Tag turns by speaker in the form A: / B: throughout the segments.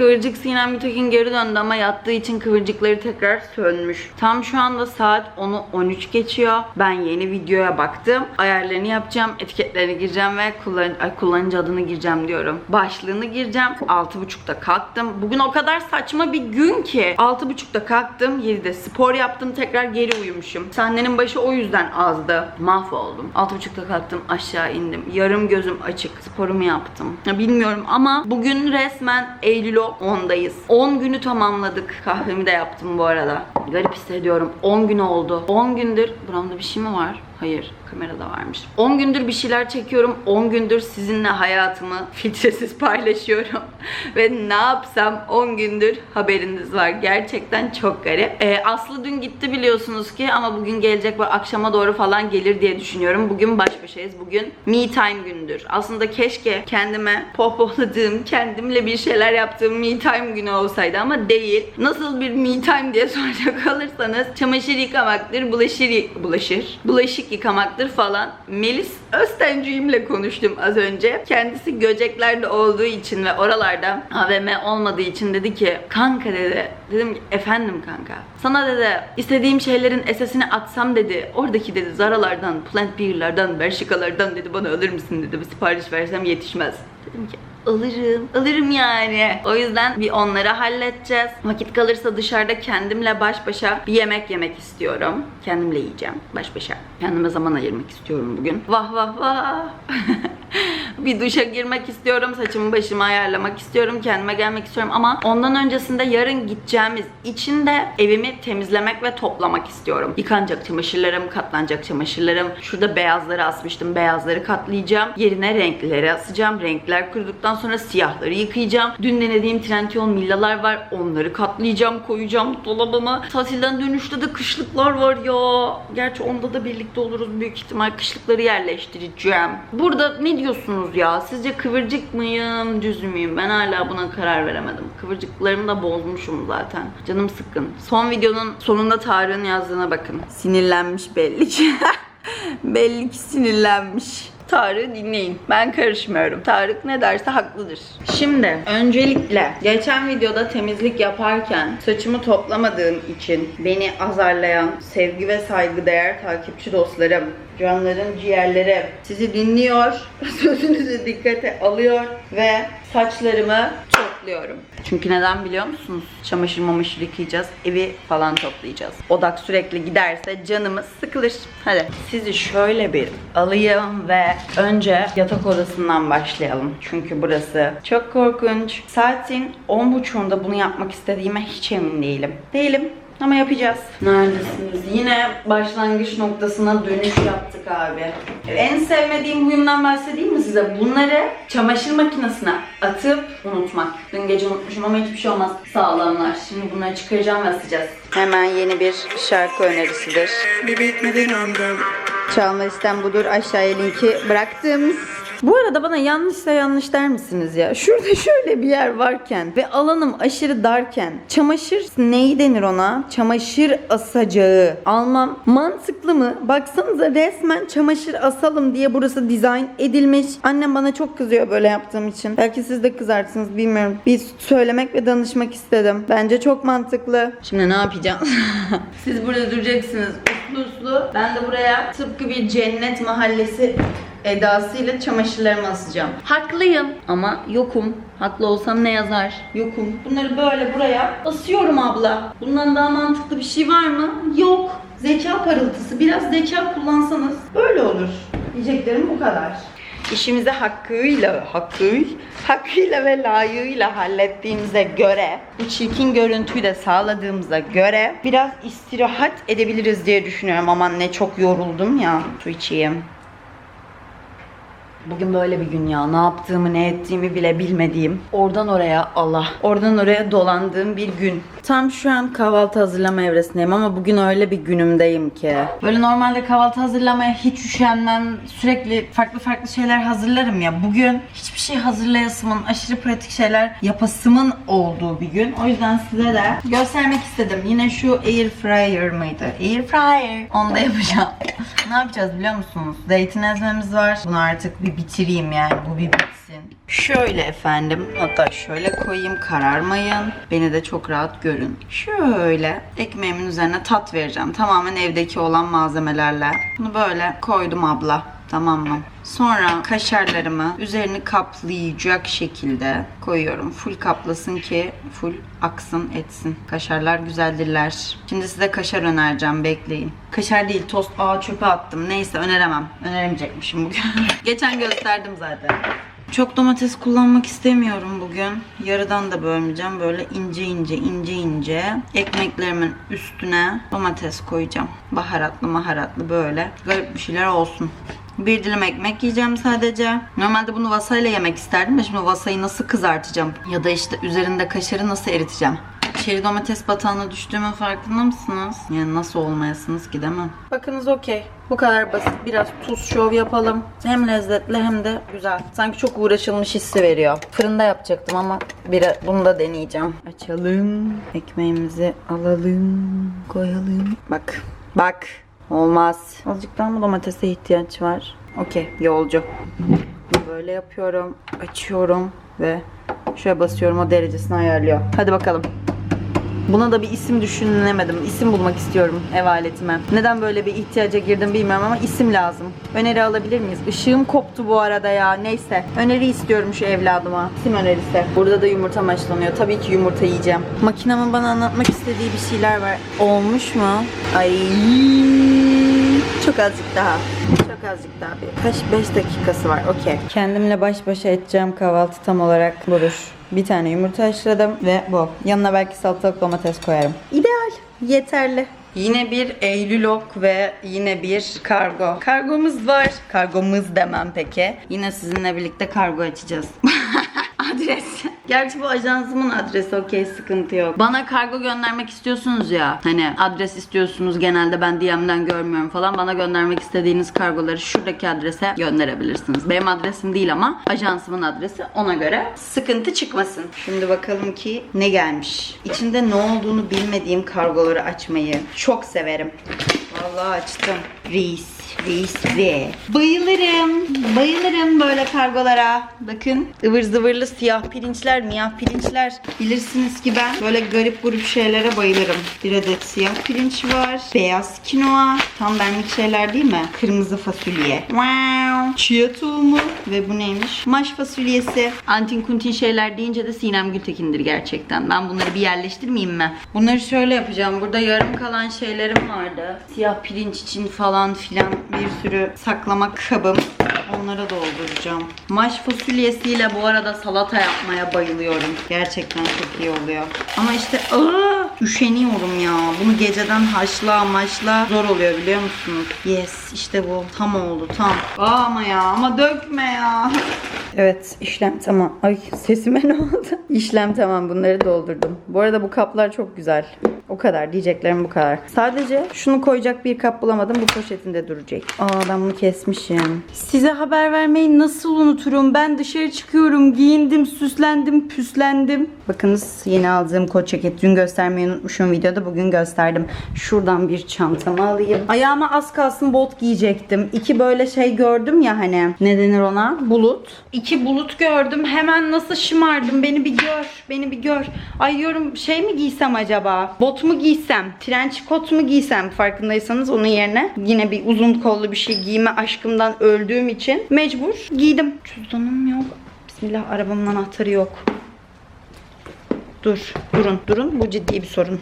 A: Kıvırcık Sinem Mütekin geri döndü ama yattığı için kıvırcıkları tekrar sönmüş. Tam şu anda saat 10'u 13 geçiyor. Ben yeni videoya baktım. Ayarlarını yapacağım, etiketlerini gireceğim ve kullan ay, kullanıcı adını gireceğim diyorum. Başlığını gireceğim. 6.30'da kalktım. Bugün o kadar saçma bir gün ki. 6.30'da kalktım. 7'de spor yaptım. Tekrar geri uyumuşum. Sahnenin başı o yüzden azdı. Mahvoldum. 6.30'da kalktım. Aşağı indim. Yarım gözüm açık. Sporumu yaptım. Ya bilmiyorum ama bugün resmen Eylül 10'dayız. 10 günü tamamladık. Kahvemi de yaptım bu arada. Garip hissediyorum. 10 gün oldu. 10 gündür. Buramda bir şey mi var? Hayır, kamerada varmış. 10 gündür bir şeyler çekiyorum. 10 gündür sizinle hayatımı filtresiz paylaşıyorum. Ve ne yapsam 10 gündür haberiniz var. Gerçekten çok garip. Ee, Aslı dün gitti biliyorsunuz ki ama bugün gelecek ve akşama doğru falan gelir diye düşünüyorum. Bugün baş başayız. Bugün me time gündür. Aslında keşke kendime pohpohladığım, kendimle bir şeyler yaptığım me time günü olsaydı ama değil. Nasıl bir me time diye soracak olursanız çamaşır yıkamaktır, bulaşır, bulaşır, bulaşık yıkamaktır falan. Melis Östencüğümle konuştum az önce. Kendisi Göcekler'de olduğu için ve oralarda AVM olmadığı için dedi ki kanka dedi. Dedim ki efendim kanka. Sana dedi istediğim şeylerin esesini atsam dedi. Oradaki dedi Zara'lardan, Plant Beer'lardan, Bershka'lardan dedi bana alır mısın dedi. Bir sipariş versem yetişmez. Dedim ki alırım. Alırım yani. O yüzden bir onları halledeceğiz. Vakit kalırsa dışarıda kendimle baş başa bir yemek yemek istiyorum. Kendimle yiyeceğim baş başa. Kendime zaman ayırmak istiyorum bugün. Vah vah vah. bir duşa girmek istiyorum. Saçımı başımı ayarlamak istiyorum. Kendime gelmek istiyorum ama ondan öncesinde yarın gideceğimiz için de evimi temizlemek ve toplamak istiyorum. Yıkanacak çamaşırlarım, katlanacak çamaşırlarım. Şurada beyazları asmıştım. Beyazları katlayacağım. Yerine renklileri asacağım. Renkler kuruduktan sonra siyahları yıkayacağım. Dün denediğim Trendyol millalar var. Onları katlayacağım, koyacağım dolabıma. Tatilden dönüşte de kışlıklar var ya. Gerçi onda da birlikte oluruz büyük ihtimal. Kışlıkları yerleştireceğim. Burada ne diyorsunuz ya? Sizce kıvırcık mıyım, düz müyüm? Ben hala buna karar veremedim. Kıvırcıklarımı da bozmuşum zaten. Canım sıkkın. Son videonun sonunda Tarık'ın yazdığına bakın. Sinirlenmiş belli ki. belli ki sinirlenmiş. Tarık'ı dinleyin. Ben karışmıyorum. Tarık ne derse haklıdır. Şimdi öncelikle geçen videoda temizlik yaparken saçımı toplamadığım için beni azarlayan sevgi ve saygıdeğer takipçi dostlarım, canların ciğerleri sizi dinliyor, sözünüzü dikkate alıyor ve saçlarımı topluyorum. Çünkü neden biliyor musunuz? Çamaşır mamaşır yıkayacağız, evi falan toplayacağız. Odak sürekli giderse canımız sıkılır. Hadi sizi şöyle bir alayım ve önce yatak odasından başlayalım. Çünkü burası çok korkunç. Saatin 10.30'unda bunu yapmak istediğime hiç emin değilim. Değilim. Ama yapacağız. Neredesiniz? Yine başlangıç noktasına dönüş yaptık abi. En sevmediğim huyumdan bahsedeyim mi size? Bunları çamaşır makinesine atıp unutmak. Dün gece unutmuşum ama hiçbir şey olmaz. Sağlamlar. Şimdi bunları çıkaracağım ve asacağız. Hemen yeni bir şarkı önerisidir.
B: Bir bitmedin anda
A: Çalma listem budur. Aşağıya linki bıraktım. Bu arada bana yanlışsa yanlış der misiniz ya? Şurada şöyle bir yer varken ve alanım aşırı darken çamaşır neyi denir ona? Çamaşır asacağı almam mantıklı mı? Baksanıza resmen çamaşır asalım diye burası dizayn edilmiş. Annem bana çok kızıyor böyle yaptığım için. Belki siz de kızarsınız bilmiyorum. Bir söylemek ve danışmak istedim. Bence çok mantıklı. Şimdi ne yapacağım? siz burada duracaksınız uslu uslu. Ben de buraya tıpkı bir cennet mahallesi edasıyla çamaşırlarımı asacağım. Haklıyım ama yokum. Haklı olsam ne yazar? Yokum. Bunları böyle buraya asıyorum abla. Bundan daha mantıklı bir şey var mı? Yok. Zeka parıltısı. Biraz zeka kullansanız böyle olur. Diyeceklerim bu kadar. İşimizi hakkıyla, hakkı, hakkıyla ve layığıyla hallettiğimize göre, bu çirkin görüntüyü de sağladığımıza göre biraz istirahat edebiliriz diye düşünüyorum. Aman ne çok yoruldum ya. Su içeyim. Bugün böyle bir gün ya. Ne yaptığımı, ne ettiğimi bile bilmediğim. Oradan oraya Allah. Oradan oraya dolandığım bir gün. Tam şu an kahvaltı hazırlama evresindeyim ama bugün öyle bir günümdeyim ki. Böyle normalde kahvaltı hazırlamaya hiç üşenmem. Sürekli farklı farklı şeyler hazırlarım ya. Bugün hiçbir şey hazırlayasımın, aşırı pratik şeyler yapasımın olduğu bir gün. O yüzden size de göstermek istedim. Yine şu air fryer mıydı? Air fryer. Onu da yapacağım. ne yapacağız biliyor musunuz? Zeytin ezmemiz var. Bunu artık bir bitireyim yani. Bu bir bitsin. Şöyle efendim. Hatta şöyle koyayım. Kararmayın. Beni de çok rahat görün. Şöyle ekmeğimin üzerine tat vereceğim. Tamamen evdeki olan malzemelerle. Bunu böyle koydum abla. Tamam mı? Sonra kaşarlarımı üzerini kaplayacak şekilde koyuyorum. Full kaplasın ki full aksın etsin. Kaşarlar güzeldirler. Şimdi size kaşar önereceğim bekleyin. Kaşar değil tost. Aa çöpe attım. Neyse öneremem. Öneremeyecekmişim bugün. Geçen gösterdim zaten. Çok domates kullanmak istemiyorum bugün. Yarıdan da bölmeyeceğim. Böyle ince ince ince ince ekmeklerimin üstüne domates koyacağım. Baharatlı maharatlı böyle. Garip bir şeyler olsun. Bir dilim ekmek yiyeceğim sadece. Normalde bunu vasayla yemek isterdim de şimdi vasayı nasıl kızartacağım? Ya da işte üzerinde kaşarı nasıl eriteceğim? Çeri domates batağına düştüğümün farkında mısınız? Yani nasıl olmayasınız ki değil mi? Bakınız okey. Bu kadar basit. Biraz tuz şov yapalım. Hem lezzetli hem de güzel. Sanki çok uğraşılmış hissi veriyor. Fırında yapacaktım ama bir bunu da deneyeceğim. Açalım. Ekmeğimizi alalım. Koyalım. Bak. Bak. Olmaz. Azıcık daha mı domatese ihtiyaç var? Okey. Yolcu. Böyle yapıyorum. Açıyorum ve şöyle basıyorum o derecesini ayarlıyor. Hadi bakalım. Buna da bir isim düşünemedim. İsim bulmak istiyorum ev aletime. Neden böyle bir ihtiyaca girdim bilmiyorum ama isim lazım. Öneri alabilir miyiz? Işığım koptu bu arada ya. Neyse. Öneri istiyorum şu evladıma. İsim önerisi. Burada da yumurta haşlanıyor. Tabii ki yumurta yiyeceğim. Makinamın bana anlatmak istediği bir şeyler var. Olmuş mu? Ay. Çok azıcık daha. Çok azıcık daha. Bir kaç 5 dakikası var. Okey. Kendimle baş başa edeceğim kahvaltı tam olarak budur. Bir tane yumurta haşladım ve bu. Yanına belki salatalık domates koyarım. İdeal. Yeterli. Yine bir Eylül ok ve yine bir kargo. Kargomuz var. Kargomuz demem peki. Yine sizinle birlikte kargo açacağız. Adres. Gerçi bu ajansımın adresi okey sıkıntı yok. Bana kargo göndermek istiyorsunuz ya. Hani adres istiyorsunuz genelde ben DM'den görmüyorum falan. Bana göndermek istediğiniz kargoları şuradaki adrese gönderebilirsiniz. Benim adresim değil ama ajansımın adresi ona göre sıkıntı çıkmasın. Şimdi bakalım ki ne gelmiş. İçinde ne olduğunu bilmediğim kargoları açmayı çok severim. Vallahi açtım. Reis. Reis ve bayılırım. Bayılırım böyle kargolara. Bakın ıvır zıvırlı siyah pirinçler, miyah pirinçler. Bilirsiniz ki ben böyle garip grup şeylere bayılırım. Bir adet siyah pirinç var. Beyaz kinoa. Tam benlik şeyler değil mi? Kırmızı fasulye. Wow. Chia tohumu. Ve bu neymiş? Maş fasulyesi. Antin kuntin şeyler deyince de Sinem Gültekin'dir gerçekten. Ben bunları bir yerleştirmeyeyim mi? Bunları şöyle yapacağım. Burada yarım kalan şeylerim vardı. Siyah pirinç için falan filan bir sürü saklama kabım. Onlara dolduracağım. Maş fasulyesiyle bu arada salata yapmaya bayılıyorum. Gerçekten çok iyi oluyor. Ama işte aa, üşeniyorum ya. Bunu geceden haşla maşla zor oluyor biliyor musunuz? Yes işte bu. Tam oldu tam. Aa, ama ya ama dökme ya. Evet işlem tamam. Ay sesime ne oldu? İşlem tamam bunları doldurdum. Bu arada bu kaplar çok güzel. O kadar diyeceklerim bu kadar. Sadece şunu koyacak bir kap bulamadım. Bu poşetinde duracak. Aa ben bunu kesmişim. Size haber vermeyi nasıl unuturum? Ben dışarı çıkıyorum. Giyindim, süslendim, püslendim. Bakınız yeni aldığım kot ceket. Dün göstermeyi unutmuşum videoda. Bugün gösterdim. Şuradan bir çantamı alayım. Ayağıma az kalsın bot giyecektim. İki böyle şey gördüm ya hani. Ne denir ona? Bulut. İki bulut gördüm. Hemen nasıl şımardım. Beni bir gör. Beni bir gör. Ay diyorum şey mi giysem acaba? Bot mu giysem? Trench kot mu giysem? Farkındaysanız onun yerine yine bir uzun kollu bir şey giyme aşkımdan öldüğüm için mecbur giydim. Cüzdanım yok. Bismillah arabamın anahtarı yok. Dur, durun, durun. Bu ciddi bir sorun.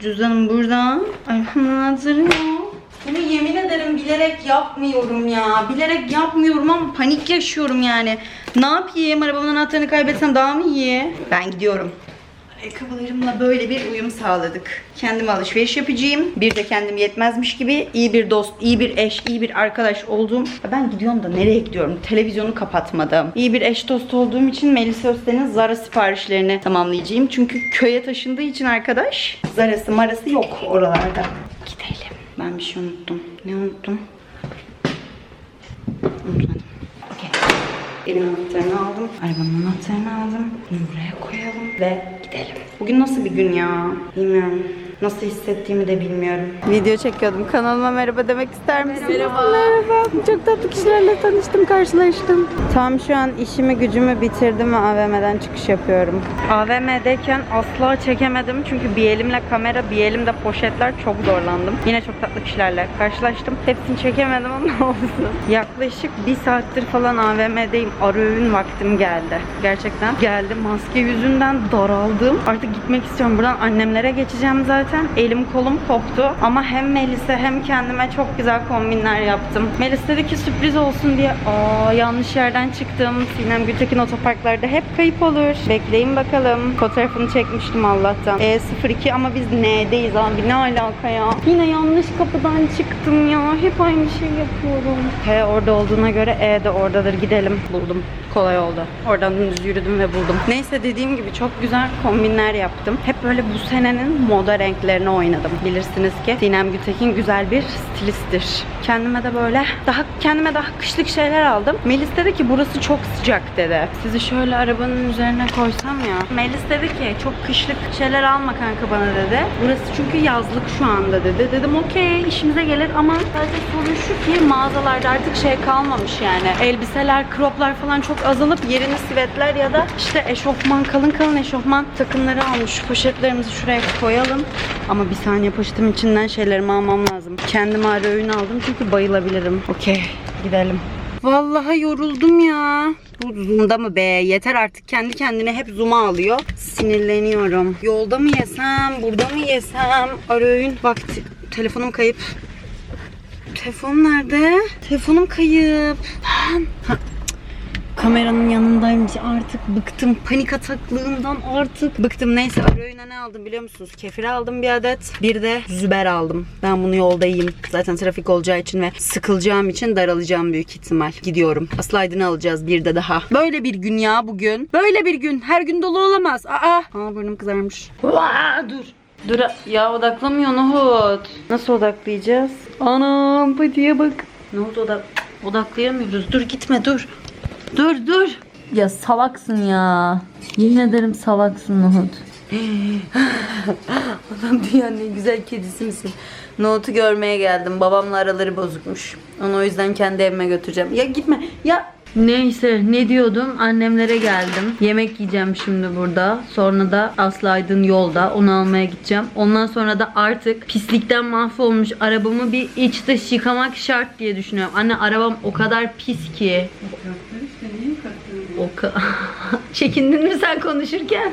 A: Cüzdanım burada. Arabamın anahtarı yok. Bunu yemin ederim bilerek yapmıyorum ya. Bilerek yapmıyorum ama panik yaşıyorum yani. Ne yapayım? Arabamın anahtarını kaybetsem daha mı iyi? Ben gidiyorum. Ayakkabılarımla böyle bir uyum sağladık. Kendime alışveriş yapacağım. Bir de kendim yetmezmiş gibi iyi bir dost, iyi bir eş, iyi bir arkadaş olduğum. Ben gidiyorum da nereye gidiyorum? Televizyonu kapatmadım. İyi bir eş dost olduğum için Melisa Özden'in Zara siparişlerini tamamlayacağım. Çünkü köye taşındığı için arkadaş Zara'sı marası yok oralarda. Gidelim. Ben bir şey unuttum. Ne unuttum? Unutmadım. Okey. Elim anahtarını aldım. Arabanın anahtarını aldım. Bunu buraya koyalım ve gidelim. Bugün nasıl bir gün ya? Bilmiyorum. Nasıl hissettiğimi de bilmiyorum. Video çekiyordum. Kanalıma merhaba demek ister misin? Merhaba. Merhaba. Çok tatlı kişilerle tanıştım, karşılaştım. Tam şu an işimi gücümü bitirdim ve AVM'den çıkış yapıyorum. AVM'deyken asla çekemedim çünkü bir elimle kamera, bir elimde poşetler çok zorlandım. Yine çok tatlı kişilerle karşılaştım. Hepsini çekemedim ama olsun. Yaklaşık bir saattir falan AVM'deyim. Ara öğün vaktim geldi. Gerçekten geldi. Maske yüzünden daraldım. Artık gitmek istiyorum. Buradan annemlere geçeceğim zaten. Elim kolum koptu. Ama hem Melis'e hem kendime çok güzel kombinler yaptım. Melis dedi ki sürpriz olsun diye. Aa yanlış yerden çıktım. Sinem Gültekin otoparklarda hep kayıp olur. Bekleyin bakalım. Fotoğrafını çekmiştim Allah'tan. E02 ama biz N'deyiz abi. Ne alaka ya? Yine yanlış kapıdan çıktım ya. Hep aynı şey yapıyorum. He orada olduğuna göre E de oradadır. Gidelim. Buldum. Kolay oldu. Oradan dümdüz yürüdüm ve buldum. Neyse dediğim gibi çok güzel kombinler yaptım. Hep böyle bu senenin moda renklerini oynadım. Bilirsiniz ki Sinem Gültekin güzel bir stilisttir. Kendime de böyle daha kendime daha kışlık şeyler aldım. Melis dedi ki burası çok sıcak dedi. Sizi şöyle arabanın üzerine koysam ya. Melis dedi ki çok kışlık şeyler alma kanka bana dedi. Burası çünkü yazlık şu anda dedi. Dedim okey işimize gelir ama sadece sorun şu ki mağazalarda artık şey kalmamış yani. Elbiseler, croplar falan çok azalıp yerini sivetler ya da işte eşofman, kalın kalın eşofman takımları almış. Şu poşetlerimizi şuraya koyalım. Ama bir saniye poşetimin içinden şeylerimi almam lazım. Kendime ara öğün aldım çünkü bayılabilirim. Okey gidelim. Vallahi yoruldum ya. Bu zoom'da mı be? Yeter artık kendi kendine hep zoom'a alıyor. Sinirleniyorum. Yolda mı yesem, burada mı yesem? Ara öğün vakti. Telefonum kayıp. Telefon nerede? Telefonum kayıp. Ha, Kameranın yanındaymış. Artık bıktım. Panik ataklığından artık bıktım. Neyse öğüne ne aldım biliyor musunuz? Kefir aldım bir adet. Bir de züber aldım. Ben bunu yolda yiyeyim. Zaten trafik olacağı için ve sıkılacağım için daralacağım büyük ihtimal. Gidiyorum. Asıl aydını alacağız bir de daha. Böyle bir gün ya bugün. Böyle bir gün. Her gün dolu olamaz. Aa, aa burnum kızarmış. Vaa, dur. Dur ya odaklamıyor Nohut. Nasıl odaklayacağız? Anam patiye bak. Ne oldu odak odaklayamıyoruz. Dur gitme dur. Dur dur.
B: Ya salaksın ya. Yemin ederim salaksın Nuhut.
A: Adam dünyanın en güzel kedisi misin? Nohut'u görmeye geldim. Babamla araları bozukmuş. Onu o yüzden kendi evime götüreceğim. Ya gitme. Ya
B: Neyse ne diyordum annemlere geldim. Yemek yiyeceğim şimdi burada. Sonra da Aslı Aydın yolda onu almaya gideceğim. Ondan sonra da artık pislikten mahvolmuş arabamı bir iç dış yıkamak şart diye düşünüyorum. Anne arabam o kadar pis ki. O ka- Çekindin mi sen konuşurken?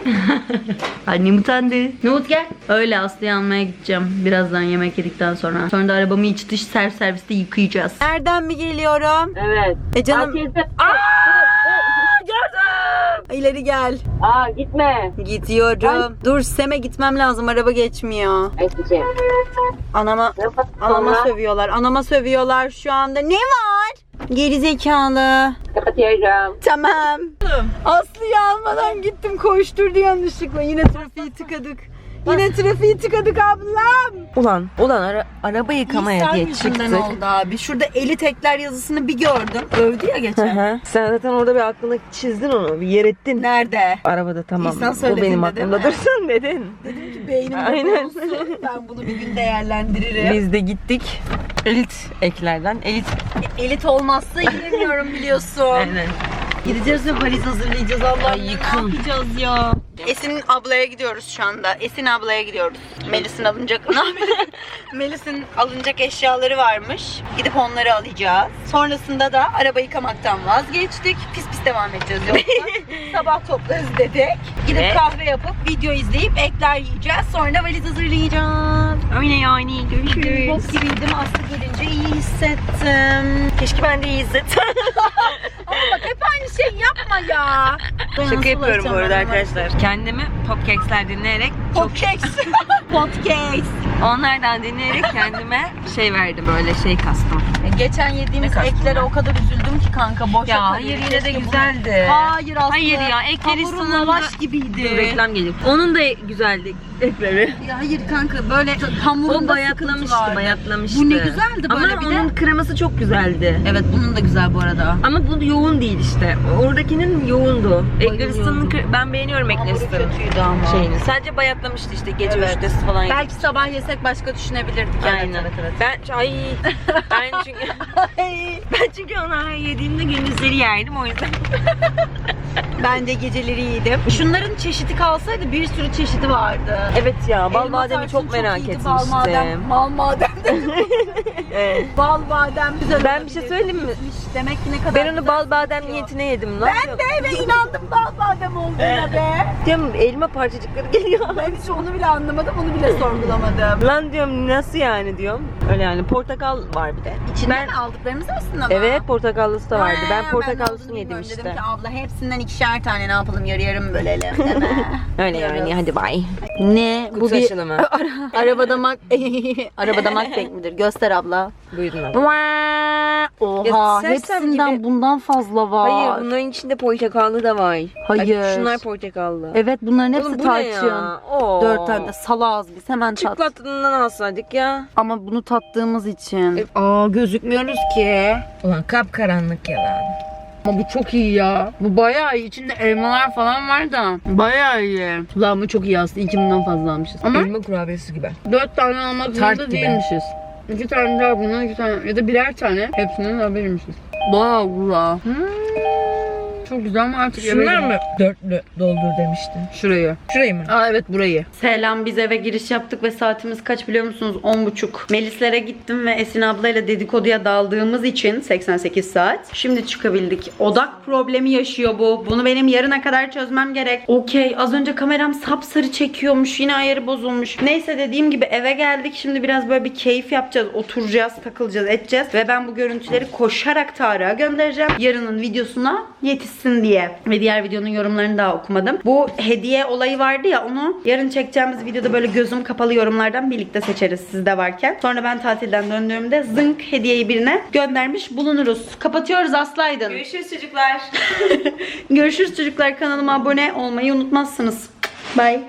B: Annem utandı. Nohut gel. Öyle Aslı'yı almaya gideceğim. Birazdan yemek yedikten sonra. Sonra da arabamı iç dış servis serviste yıkayacağız.
A: nereden mi geliyorum?
C: Evet.
A: E canım
C: Herkese...
A: ileri gel.
C: Aa gitme.
A: Gidiyorum. Dur Sem'e gitmem lazım. Araba geçmiyor.
C: Ayşe'cim.
A: Anama anama
C: sonra.
A: sövüyorlar. Anama sövüyorlar şu anda. Ne var? Geri zekalı.
C: Kapatıyorum.
A: Tamam. Aslı'yı almadan gittim koşturdu yanlışlıkla. Yine trafiği tıkadık. Yine trafiği tıkadık ablam.
D: Ulan, ulan ara, araba yıkamaya diye çıktık.
A: oldu abi. Şurada eli tekler yazısını bir gördüm. Övdü ya
D: Hı
A: geçen.
D: hı. Sen zaten orada bir aklına çizdin onu, bir yer ettin.
A: Nerede?
D: Arabada tamam.
A: İhsan
D: Bu
A: söylediğinde
D: benim
A: değil
D: aklımda
A: mi?
D: dursun dedin.
A: Beynim
D: Aynen.
A: Ben bunu bir gün değerlendiririm.
D: Biz de gittik. Elit eklerden. Elit.
A: Elit olmazsa gidemiyorum biliyorsun.
D: Aynen.
A: Gideceğiz ve valiz hazırlayacağız Allah'ım.
D: Ay,
A: Ne
D: yıkım.
A: yapacağız ya? Esin ablaya gidiyoruz şu anda. Esin ablaya gidiyoruz. Melis'in alınacak Melis'in alınacak eşyaları varmış. Gidip onları alacağız. Sonrasında da araba yıkamaktan vazgeçtik. Pis pis devam edeceğiz yolda. Sabah toplarız dedik. Gidip
D: Evet.
A: kahve yapıp video izleyip ekler yiyeceğiz. Sonra da valiz hazırlayacağız. Öyle yani. Görüşürüz. Bok gibiydim. Aslı gelince iyi hissettim. Keşke ben de iyi hissetsem. Bak hep aynı şey yapma ya.
D: Şaka yapıyorum bu arada arkadaşlar. Kendimi popkekler dinleyerek çok
A: Podcast. Podcast.
D: Onlardan deneyerek kendime şey verdim böyle şey kastım.
B: Geçen yediğimiz eklere o kadar üzüldüm ki kanka boşa
D: Ya hayır yine de güzeldi.
B: Hayır aslında.
D: Hayır ya ekleri
B: Hamuru
D: sonunda
B: lavaş gibiydi.
D: Dur, reklam gelir. Onun da güzeldi ekleri.
B: Ya hayır kanka böyle
D: O
B: hamurunda
D: bayatlamıştı,
B: sıkıntı vardı.
D: bayatlamıştı.
B: Bu ne güzeldi böyle
D: Ama
B: bir de.
D: onun kreması çok güzeldi.
B: Evet bunun da güzel bu arada.
D: Ama bu yoğun değil işte. Oradakinin yoğundu. Eklerisinin
B: Bayılıyorum.
D: ben beğeniyorum eklerisinin
B: kötüydü ama.
D: şeyini. Sadece bayatlamıştı işte gece
B: Evet.
D: üçtesi falan. yedik.
B: Belki sabah yesek başka düşünebilirdik. Evet,
D: Aynen.
B: evet, evet.
D: Ben ay ben çünkü ben çünkü onu yediğimde gündüzleri yerdim o yüzden.
B: Ben de geceleri yedim. Şunların çeşidi kalsaydı bir sürü çeşidi vardı.
D: Evet ya bal
B: Elma
D: bademi çok merak etmiştim.
B: Bal badem, bal badem
D: Evet.
B: bal badem güzel
D: Ben bir şey söyleyeyim mi?
B: Demek ki ne kadar
D: Ben onu bal badem
B: tutuyor.
D: niyetine yedim. Ne
B: Ben de ve inandım bal badem olduğuna be.
D: Diyorum elma parçacıkları geliyor.
B: Ben hiç onu bile anlamadım, onu bile sorgulamadım.
D: Lan diyorum nasıl yani diyorum. Öyle yani portakal var bir de.
B: İçinden aldıklarımız arasında mı?
D: Evet portakallısı da vardı.
B: Ha,
D: Ben portakallısını
B: olduğunu
D: yedim işte.
B: Dedim ki abla hepsinden ikişer tane ne yapalım yarı yarım bölelim?
D: Öyle yani hadi bay.
B: ne?
D: Kutu açılımı.
B: Arabada mak Arabada makbek midir? Göster abla.
D: Buyurun abi.
B: Oha,
D: Ya sersem
B: hepsinden
D: gibi-
B: bundan fazla var.
D: Hayır bunların içinde portakallı da var.
B: Hayır.
D: Ay, şunlar portakallı.
B: Evet bunların hepsi
D: Oğlum bu ne
B: tarçın.
D: ya? Oo.
B: Dört tane de salağız biz hemen tat.
D: Çikolatanından alsaydık ya.
B: Ama bunu tattığımız için. Aa gözükmüyoruz ki.
D: Ulan kapkaranlık yalan.
B: Ama bu çok iyi ya. Bu bayağı iyi. İçinde elmalar falan var da. Bayağı iyi. Ulan bu çok iyi aslında. İki bundan fazla almışız. Ama
D: Elma kurabiyesi gibi.
B: dört tane almak
D: Tart
B: zorunda
D: gibi.
B: değilmişiz. İki tane daha bundan iki tane ya da birer tane hepsinden habermişiz. Bayağı güzel. Çok güzel ama artık
D: Şunlar mı dörtlü doldur demiştin?
B: Şurayı.
D: Şurayı mı?
B: Aa evet burayı.
A: Selam biz eve giriş yaptık ve saatimiz kaç biliyor musunuz? 10.30. Melis'lere gittim ve Esin ablayla dedikoduya daldığımız için 88 saat. Şimdi çıkabildik. Odak problemi yaşıyor bu. Bunu benim yarına kadar çözmem gerek. Okey az önce kameram sapsarı çekiyormuş. Yine ayarı bozulmuş. Neyse dediğim gibi eve geldik. Şimdi biraz böyle bir keyif yapacağız. Oturacağız, takılacağız, edeceğiz. Ve ben bu görüntüleri koşarak Tarık'a göndereceğim. Yarının videosuna yetişsin diye. Ve diğer videonun yorumlarını daha okumadım. Bu hediye olayı vardı ya onu yarın çekeceğimiz videoda böyle gözüm kapalı yorumlardan birlikte seçeriz sizde varken. Sonra ben tatilden döndüğümde zınk hediyeyi birine göndermiş bulunuruz. Kapatıyoruz Aslaydın.
D: Görüşürüz çocuklar.
A: Görüşürüz çocuklar. Kanalıma abone olmayı unutmazsınız. Bye.